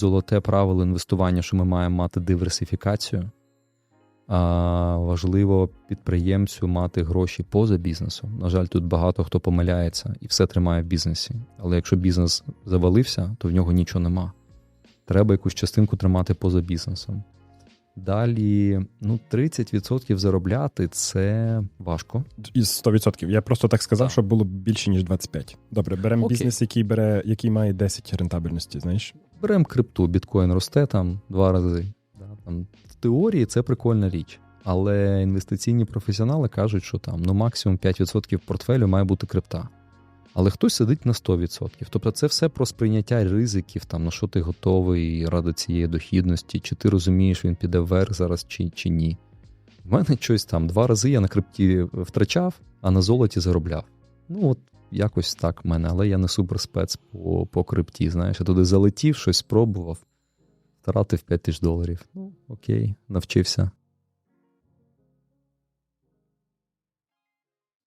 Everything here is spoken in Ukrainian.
Золоте правило інвестування, що ми маємо мати диверсифікацію. А важливо підприємцю мати гроші поза бізнесом. На жаль, тут багато хто помиляється і все тримає в бізнесі. Але якщо бізнес завалився, то в нього нічого нема. Треба якусь частинку тримати поза бізнесом. Далі, ну, 30% заробляти це важко. Із 100%. Я просто так сказав, Так. щоб було більше, ніж 25. Добре, беремо Окей. бізнес, який бере, який має 10 рентабельності, знаєш? Беремо крипту, біткоін росте там два рази. Да, там, в теорії це прикольна річ. Але інвестиційні професіонали кажуть, що там ну максимум 5% портфелю має бути крипта. Але хтось сидить на 100%. Тобто це все про сприйняття ризиків, там, на що ти готовий ради цієї дохідності, чи ти розумієш, він піде вверх зараз чи, чи ні. В мене щось там два рази я на крипті втрачав, а на золоті заробляв. Ну, от якось так в мене, але я не суперспец по, по крипті. Знаєш, я туди залетів, щось спробував, втратив 5 тисяч доларів. Ну, окей, навчився.